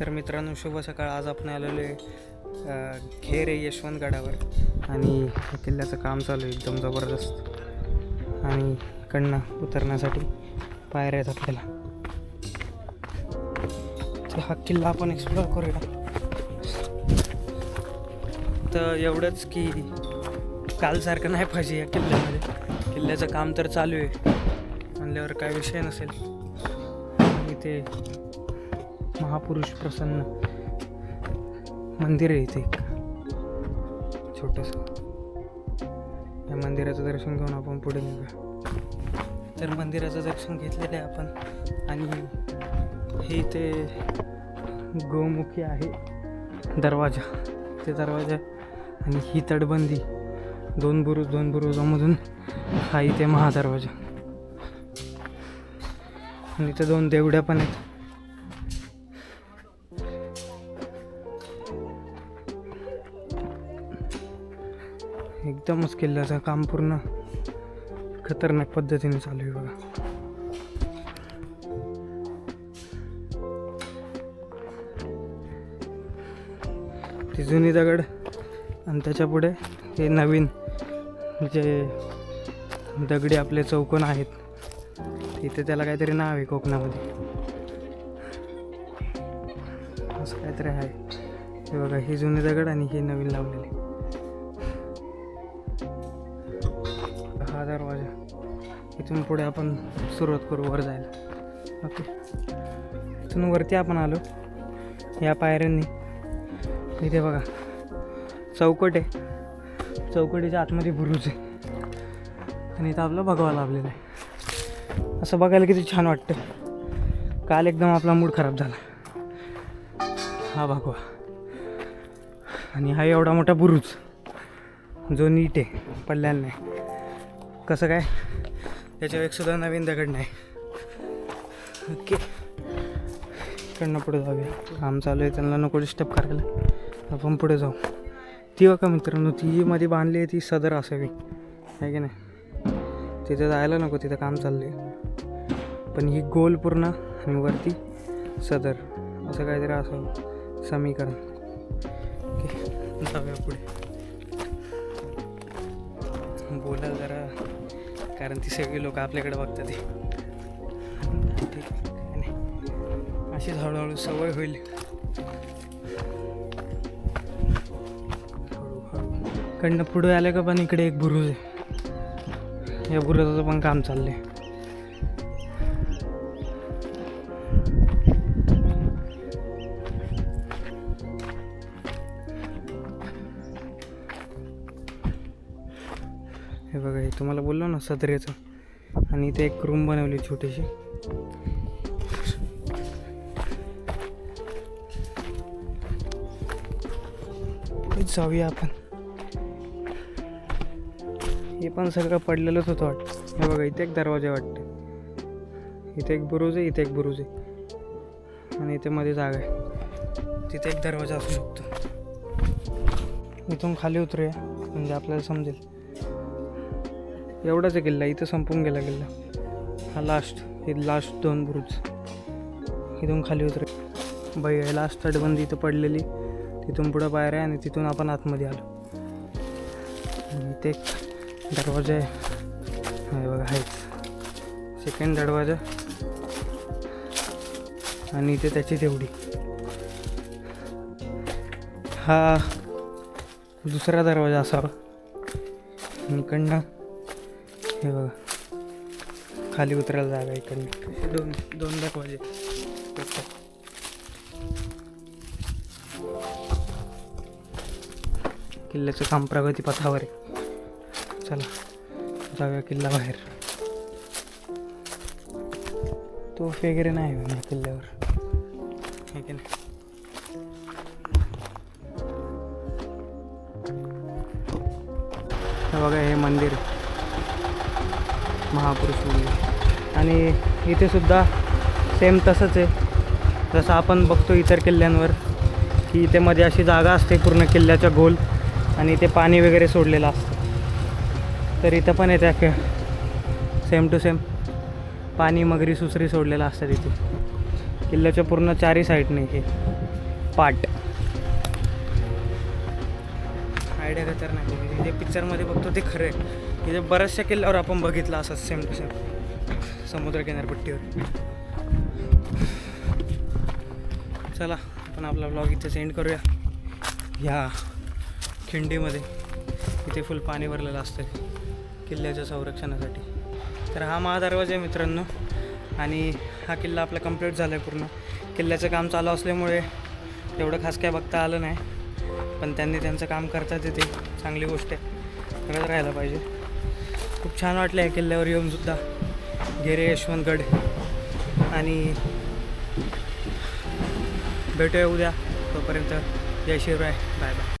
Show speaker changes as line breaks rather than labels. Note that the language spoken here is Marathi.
तर मित्रांनो शुभ सकाळ. आज आपण आलेलो आहे अ, खेर आहे यशवंत गडावर आणि या किल्ल्याचं काम चालू आहे एकदम जबरदस्त. आणि इकडनं उतरण्यासाठी पायऱ्या आहेत आपल्याला. तर हा किल्ला आपण एक्सप्लोअर करूया. तर एवढंच की कालसारखं नाही पाहिजे या किल्ल्यामध्ये. किल्ल्याचं काम तर चालू आहे. म्हणल्यावर काय विषय नसेल. इथे महापुरुष प्रसन्न मंदिर आहे इथे एक. छोटंसं. या मंदिराचं दर्शन घेऊन आपण पुढे निघूया. तर मंदिराचं दर्शन घेतलेलं आहे आपण. आणि हे इथे गोमुखी आहे दरवाजा. ते दरवाजा आणि ही तटबंदी. दोन बुरुज दोन बुरुजामधून हा इथे महादरवाजा. आणि इथे दोन देवड्या पण आहेत. एकदमच किल्ल्याचं काम पूर्ण खतरनाक पद्धतीने चालू आहे बघा. ती जुनी दगड आणि त्याच्या पुढे हे नवीन जे दगडी आपले चौकोन आहेत तिथे त्याला काहीतरी नाव आहे कोकणामध्ये. असं काहीतरी आहे. हे बघा ही जुनी दगड आणि ही नवीन लावलेली. हा दरवाजा इथून पुढे आपण सुरुवात करू वर जायला. ओके. इथून वरती आपण आलो. या पायऱ्यांनी. इथे बघा. चौकट आहे. चौकटीच्या आतमध्ये बुरुज आहे. आणि इथं आपलं भगवा लाभलेलं आहे. असं बघायला किती छान वाटतं. काल एकदम आपला मूड खराब झाला. हा भगवा. आणि हा एवढा मोठा बुरुज. जो नीट आहे पडलेला नाही. कसं काय? त्याच्यावर एकसुद्धा नवीन दगड नाही. ओके. इकडनं पुढे जाऊया. काम चालू आहे त्यांना नको डिस्टर्ब करायला. आपण पुढे जाऊ. ती बघा मित्रांनो ती मध्ये बांधली आहे ती सदर असावी. आहे की नाही? तिथे जायला नको तिथं काम चाललं आहे पण ही गोल पूर्ण आणि वरती सदर. असं काहीतरी असावं. समीकरण. कारण ती सगळी लोक आपल्याकडे बघतात ते ठीक नाही. अशीच हळूहळू सवय होईल. कडनं पुढे आलं का पण इकडे एक बुरुज आहे. या बुरुजाचं पण काम चाललंय. हे बघा हे तुम्हाला बोललो ना सदरेचं. आणि इथे एक रूम बनवली छोटीशी. जाऊया आपण. हे पण सगळं पडलेलंच होतं वाटतं. हे बघा इथे एक दरवाजा वाटते. इथे एक बुरुज आहे इथे एक बुरुज आहे. आणि इथे मध्ये जागा आहे. तिथे एक दरवाजा असू शकतो. इथून खाली उतरूया म्हणजे आपल्याला समजेल. एवढाच आहे किल्ला इथं संपून गेला किल्ला. हा लास्ट हे लास्ट दोन बुरुज. इथून खाली उतरे बाई आहे लास्ट तटबंदी इथं पडलेली. तिथून पुढं पायऱ्या आणि तिथून आपण आतमध्ये आलो. आणि इथे एक दरवाजा आहे. बघा आहेच सेकंड दरवाजा. आणि इथे त्याची तेवढी. हा दुसरा दरवाजा असावा. इकडनं हे बघा. खाली उतरायला जागा इकडनं. दोन दोन आहेत. किल्ल्याचं काम प्रगतीपथावर आहे. चला जाऊया किल्ला बाहेर. तो वगैरे नाही आहे किल्ल्यावर. आहे की नाही? हे बघा हे मंदिर आहे. महापुरुष म्हणून. आणि इथे सुद्धा सेम तसंच आहे. जसं आपण बघतो इतर किल्ल्यांवर की इथे मध्ये अशी जागा असते पूर्ण किल्ल्याच्या गोल आणि इथे पाणी वगैरे सोडलेलं असतं. तर इथं पण येते अख्ख्या सेम टू सेम पाणी मगरी सुसरी सोडलेलं असतं तिथे. किल्ल्याच्या पूर्ण चारी साईडने हे. पाट. आयडिया का तर नाही. म्हणजे जे पिक्चरमध्ये बघतो ते खरं आहे. इथे बऱ्याचशा किल्ल्यावर आपण बघितलं असं सेम टू सेम समुद्र किनारपट्टीवर चला आपण आपला ब्लॉग इथे सेंड करूया. ह्या खिंडीमध्ये. इथे फुल पाणी भरलेलं असतं किल्ल्याच्या संरक्षणासाठी. तर हा महादरवाजा आहे मित्रांनो. आणि हा किल्ला आपला कंप्लीट झाला आहे पूर्ण. किल्ल्याचं काम चालू असल्यामुळे एवढं खास काय बघता आलं नाही. पण त्यांनी त्यांचं काम करतात येते चांगली गोष्ट आहे. करत राहायला पाहिजे. खूप छान वाटलं या किल्ल्यावर येऊन सुद्धा. गेरे यशवंतगड. आणि भेटूया उद्या. तोपर्यंत जय शिवराय. Bye bye.